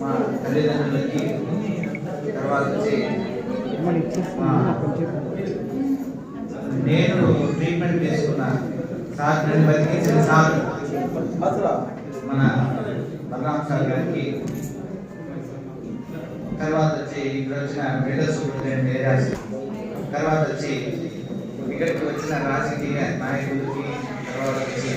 మా తల్లిదండ్రులకి తర్వాత వచ్చి నేను ట్రీట్మెంట్ తీసుకున్న సార్ నన్ను బతికించిన సార్ మన బలరామ్ సార్ గారికి తర్వాత వచ్చి ఇక్కడ వచ్చిన మెడల్ సూపరింటెండెంట్ ఏరియాస్ తర్వాత వచ్చి ఇక్కడికి వచ్చిన రాజకీయ నాయకులకి తర్వాత వచ్చి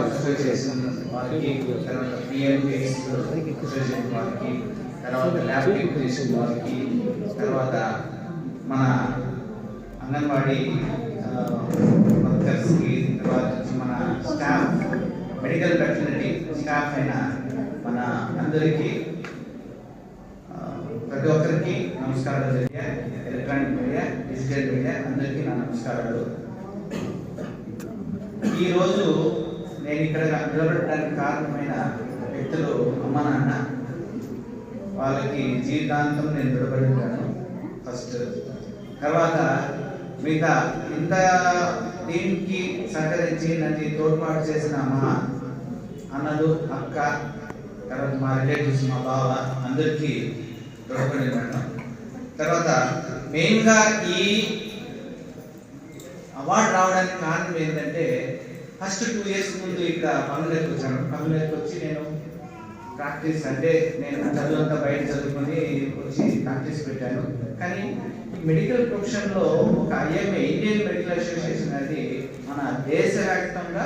మెడికల్ స్టాఫ్ వారికి తర్వాత పిఎంపీఎస్ అసోసియేషన్ వారికి తర్వాత ల్యాబ్ టెక్నీషియన్ వారికి తర్వాత మన అంగన్వాడీ వర్కర్స్కి తర్వాత మన స్టాఫ్ మెడికల్ ఫెసిలిటీ స్టాఫ్ అయిన మన అందరికీ ఆ, ప్రతి ఒక్కరికి నమస్కారాలు తెలియ ఎలక్ట్రానిక్ మీడియా డిజిటల్ మీడియా అందరికీ నా నమస్కారాలు. ఈరోజు నేను ఇక్కడ నిలబెట్టడానికి కారణమైన వ్యక్తులు అమ్మ నాన్న. వాళ్ళకి జీవితాంతం నేను నిలబడి ఉంటాను ఫస్ట్. తర్వాత మిగతా ఇంత దీనికి సహకరించి నన్ను తోడ్పాటు చేసిన మా అన్నలు అక్క తర్వాత మా రిలేటివ్స్ మా బావ అందరికీ రుణపడి ఉన్నాను తర్వాత మెయిన్గా ఈ అవార్డు రావడానికి కారణం ఏంటంటే ఫస్ట్ టూ ఇయర్స్ ముందు ఇక్కడ పనులకు వచ్చాను. పనులకు వచ్చి నేను ప్రాక్టీస్ అంటే నేను చదువుంతా బయట చదువుకొని వచ్చి ప్రాక్టీస్ పెట్టాను. కానీ ఈ మెడికల్ ప్రొఫెషన్లో ఒక ఐఎంఏ ఇండియన్ మెడికల్ అసోసియేషన్ అనేది మన దేశవ్యాప్తంగా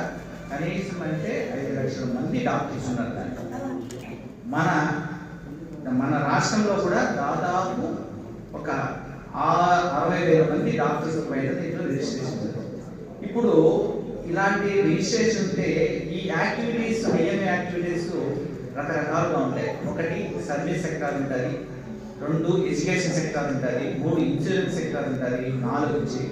కనీసం అంటే ఐదు లక్షల మంది డాక్టర్స్ ఉన్నారు దాంట్లో మన మన రాష్ట్రంలో కూడా దాదాపు ఒక ఆ- అరవై వేల మంది డాక్టర్స్ బయట దీంట్లో రిజిస్ట్రేషన్ ఇప్పుడు ఇలాంటి రిజిస్ట్రేషన్ ఉంటే ఈ యాక్టివిటీస్ ఐఎంఏ యాక్టివిటీస్ రకరకాలుగా ఉంటాయి. ఒకటి సర్వీస్ సెక్టార్ ఉంటుంది రెండు ఎడ్యుకేషన్ సెక్టార్ ఉంటుంది మూడు ఇన్సూరెన్స్ సెక్టార్ ఉంటుంది నాలుగు వచ్చి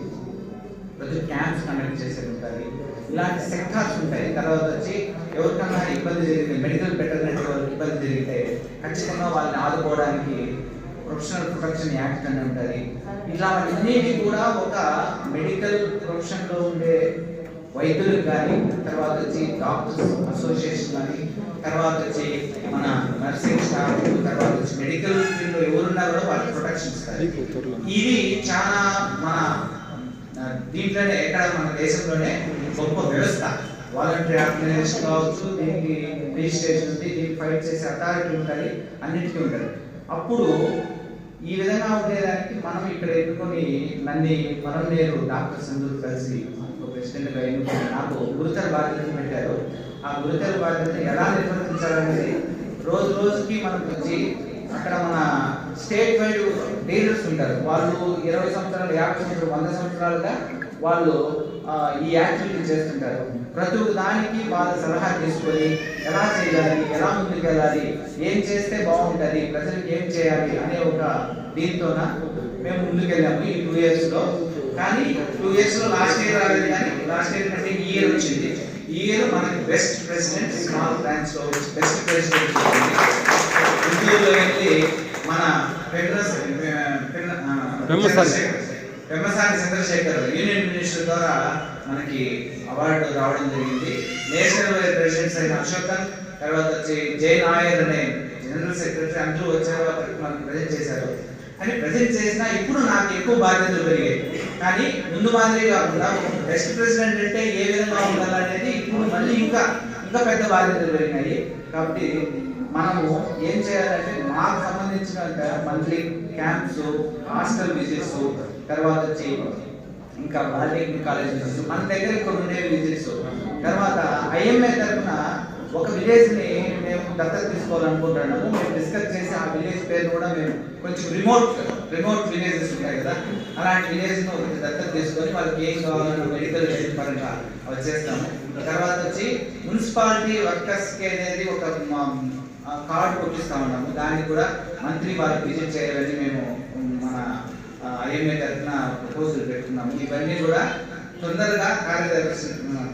ప్రతి క్యాంప్స్ కండక్ట్ చేసేది ఉంటుంది. ఇలాంటి సెక్టార్స్ ఉంటాయి. తర్వాత వచ్చి ఎవరికన్నా ఇబ్బంది జరిగితే మెడికల్ బెటర్మెంట్ వాళ్ళకి ఇబ్బంది జరిగితే ఖచ్చితంగా వాళ్ళని ఆదుకోవడానికి ప్రొఫెషనల్ ప్రొటెక్షన్ యాక్ట్ అని ఉంటుంది. ఇట్లాంటివన్నిటి కూడా ఒక మెడికల్ ప్రొఫెషన్లో ఉండే వైద్యులకు కానీ తర్వాత వచ్చి డాక్టర్స్ అసోసియేషన్ కానీ తర్వాత వచ్చి మన నర్సింగ్ స్టాఫ్ తర్వాత వచ్చి మెడికల్ ఫీల్డ్లో ఎవరున్నా కూడా వాళ్ళకి ప్రొటెక్షన్ ఇస్తారు. ఇది చాలా మన దీంట్లోనే ఎక్కడ మన దేశంలోనే గొప్ప వ్యవస్థ. వాలంటరీ ఆర్గనైజేషన్ కావచ్చు దీనికి రిజిస్ట్రేషన్ ఉంది దీనికి ఫైట్ చేసే అథారిటీ ఉంటుంది అన్నిటికీ ఉంటుంది అప్పుడు ఈ విధంగా ఉండేదానికి మనం ఇక్కడ ఎన్నుకొని నన్ను మనం నేను డాక్టర్స్ అందరూ కలిసి ప్రెసిడెంట్గా ఎన్నుకొని నాకు గురుతర బాధ్యతలు పెట్టారు. ఆ గురుతర బాధ్యతను ఎలా నిర్వర్తించాలనేది రోజు రోజుకి మనకు వచ్చి అక్కడ మన స్టేట్ వైడ్ డీలర్స్ ఉంటారు. వాళ్ళు ఇరవై సంవత్సరాలు యాభై సంవత్సరాలు వంద సంవత్సరాలుగా వాళ్ళు ఈ యాక్టివిటీ చేస్తుంటారు. ప్రతి ఒక్క దానికి వాళ్ళ సలహా తీసుకొని ఎలా చేయాలి ఎలా ముందుకు వెళ్ళాలి ఏం చేస్తే బాగుంటుంది ప్రజలకు ఏం చేయాలి అనే ఒక దీంతోన మేము ముందుకెళ్ళాము ఈ టూ ఇయర్స్లో కానీ టూ ఇయర్స్లో లాస్ట్ ఇయర్ రాలేదు కానీ లాస్ట్ ఇయర్ కంటే ఈ ఇయర్ వచ్చింది. ఈ ఇయర్ మనకి బెస్ట్ ప్రెసిడెంట్ స్మాల్ బ్రాంచ్లో బెస్ట్ ప్రెసిడెంట్ గుంటూరులో వెళ్ళి మన పెమ్మస్ పెమ్మసాని. చంద్రశేఖర్ యూనియన్ మినిస్టర్ ద్వారా మనకి అవార్డు రావడం జరిగింది. నేషనల్ వైడ్ ప్రెసిడెంట్స్ అయిన అశోకన్ తర్వాత వచ్చి జై నాయర్ అనే జనరల్ సెక్రటరీ అందరూ వచ్చారు మనకి ప్రజెంట్ చేశారు. కానీ ప్రజెంట్ చేసినా ఇప్పుడు నాకు ఎక్కువ బాధ్యతలు పెరిగాయి. కానీ ముందు మాదిరి కాకుండా బెస్ట్ ప్రెసిడెంట్ అంటే ఏ విధంగా ఉండాలనేది ఇప్పుడు మళ్ళీ ఇంకా ఇంకా పెద్ద బాధ్యతలు పెరిగినాయి కాబట్టి మనము ఏం చేయాలంటే మాకు సంబంధించిన మంత్లీ క్యాంప్స్ హాస్టల్ విజిట్స్ తర్వాత వచ్చి ఇంకా పాలిటెక్నిక్ కాలేజెస్ మన దగ్గర కొన్ని ఉండే విజిట్స్ తర్వాత ఐఎంఏ తరఫున ఒక విలేజ్ని దత్తత తీసుకోవాలనుకుంటున్నాము. మేము డిస్కస్ చేసి ఆ విలేజ్ పేరు కూడా మేము కొంచెం రిమోట్ రిమోట్ విలేజెస్ ఉంటాయి కదా. అలాంటి విలేజ్ను కొంచెం దత్తత తీసుకొని వాళ్ళకి ఏం కావాలన్న మెడికల్ పరంగా అవి చేస్తాము. తర్వాత వచ్చి మున్సిపాలిటీ వర్కర్స్కి అనేది ఒక కార్డు కొట్టిస్తా ఉన్నాము. దానికి కూడా మంత్రి వారికి విజిట్ చేయాలని మేము మన ఐఎంఏ తరఫున ప్రపోజల్ పెట్టుకున్నాము. ఇవన్నీ కూడా తొందరగా కార్యదర్శి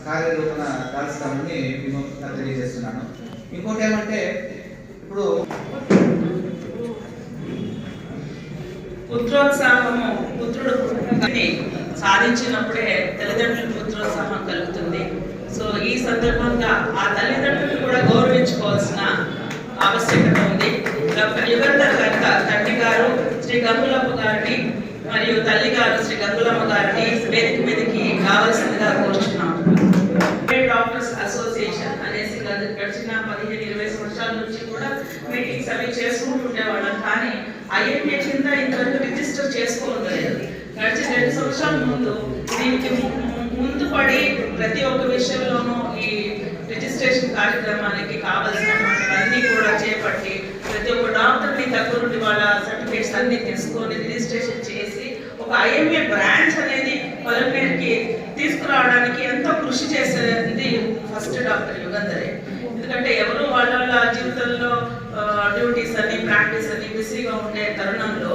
కార్యరూపణ దాల్స్తామని మేము తెలియజేస్తున్నాను ఇంకోటి ఏమంటే ఇప్పుడు పుత్రోత్సాహము పుత్రుడు సాధించినప్పుడే తల్లిదండ్రులకు పుత్రోత్సాహం కలుగుతుంది. సో ఈ సందర్భంగా ఆ తల్లిదండ్రులు కూడా గౌరవించుకోవాల్సిన ఆవశ్యకత ఉంది. డాక్టర్ తండ్రి గారు శ్రీ గంగులమ్మ గారిని మరియు తల్లి గారు శ్రీ గంగులమ్మ గారిని వేదిక మీదకి కావాల్సిందిగా కోరుచున్నాం డాక్టర్స్ అసోసియేషన్ అనేసి గత- గడిచిన పదిహేను ఇరవై సంవత్సరాల నుంచి కూడా మీటింగ్స్ అవి చేసుకుంటూ ఉండేవాళ్ళం. కానీ ఐఎంఏ కింద ఇంతవరకు రిజిస్టర్ చేసుకోలేదు. గడిచిన రెండు సంవత్సరాల ముందు దీనికి ముందు పడి ప్రతి ఒక్క విషయంలోనూ ఈ రిజిస్ట్రేషన్ కార్యక్రమానికి కావాల్సినటువంటివన్నీ కూడా చేపట్టి ప్రతి ఒక్క డాక్టర్ని దగ్గర నుండి వాళ్ళ సర్టిఫికేట్స్ అన్ని తీసుకొని రిజిస్ట్రేషన్ చేసి ఒక ఐఎంఏ బ్రాంచ్ అనేది పలమేరుకి తీసుకురావడానికి ఎంతో కృషి చేసేది ఫస్ట్ డాక్టర్ యుగంధరే. ఎందుకంటే ఎవరు వాళ్ళ వాళ్ళ జీవితంలో అని బిజీగా ఉండే తరుణంలో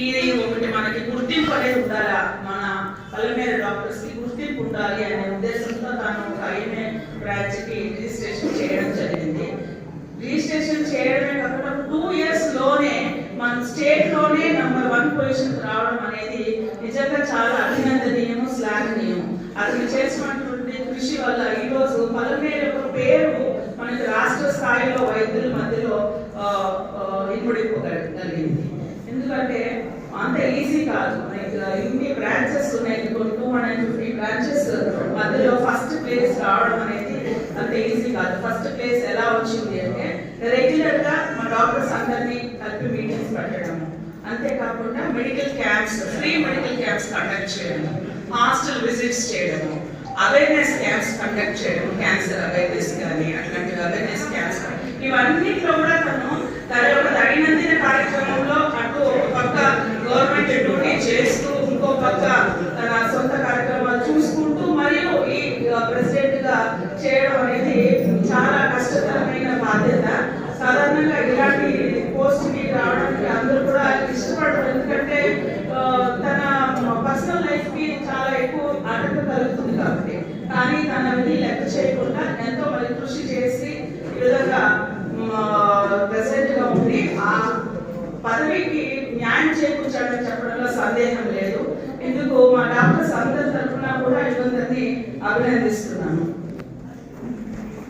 ఇది ఒకటి మనకి గుర్తింపు అనేది ఉండాలా? మన పల్లెమేర డాక్టర్స్కి గుర్తింపు ఉండాలి అనే ఉద్దేశంతో తాను ఒక ఐఎంఏ బ్రాంచ్కి రిజిస్ట్రేషన్ చేయడం జరిగింది. రిజిస్ట్రేషన్ చేయడమే కాకుండా టూ ఇయర్స్లోనే మన స్టేట్లోనే నంబర్ వన్ పొజిషన్ రావడం అనేది నిజంగా చాలా అభినందనీయము శ్లాఘనీయం అతను చేసినటువంటి కృషి వల్ల ఈరోజు రోజు పేరు మనకి రాష్ట్ర స్థాయిలో వైద్యులు మధ్యలో ఆ, ఆ, ఇనుమడింపగలిగింది ఎందుకంటే అంత ఈజీ కాదు. లైక్ uh, ఇన్ని బ్రాంచెస్ ఉన్నాయి. టూ హండ్రెడ్ ఫిఫ్టీ బ్రాంచెస్ మధ్యలో ఫస్ట్ ప్లేస్ రావడం అనేది అంత ఈజీ కాదు. ఫస్ట్ ప్లేస్ ఎలా వచ్చింది అంటే రెగ్యులర్గా మా డాక్టర్స్ అందరినీ కలిపి మీటింగ్స్ పెట్టడము. అంతేకాకుండా medical camps free medical camps conduct చేయడము. హాస్టల్ విజిట్స్ చేయడము. అవేర్నెస్ క్యాంప్స్ కండక్ట్ చేయడం క్యాన్సర్ అవేర్నెస్ కానీ అట్లాంటి అవేర్నెస్ క్యాంప్స్ ఇవన్నిట్లో కూడా తను తన యొక్క దైనందిన కార్యక్రమంలో అటు ఒక పక్క గవర్నమెంట్ డ్యూటీ చేస్తూ ఇంకో పక్క తన సొంత కార్యక్రమాలు చూసుకుంటూ మరియు ఈ ప్రెసిడెంట్గా చేయడం అనేది చాలా కష్టతరమైన బాధ్యత సాధారణంగా ఇలాంటి పోస్ట్కి రావడానికి అందరూ కూడా ఇష్టపడరు. ఎందుకంటే తన పర్సనల్ లైఫ్కి చాలా ఎక్కువ ఆటంకం కలుగుతుంది కాబట్టి. కానీ తనని లెక్క చేయకుండా ఎంతో మరి కృషి చేసి ఈ విధంగా ప్రెసిడెంట్గా ఉండి ఆ పదవికి న్యాయం చేకూర్చాడని చెప్పడంలో సందేహం లేదు. ఇందుకు మా డాక్టర్స్ అందరి తరఫున కూడా ఇబ్బందిని అభినందిస్తున్నాను.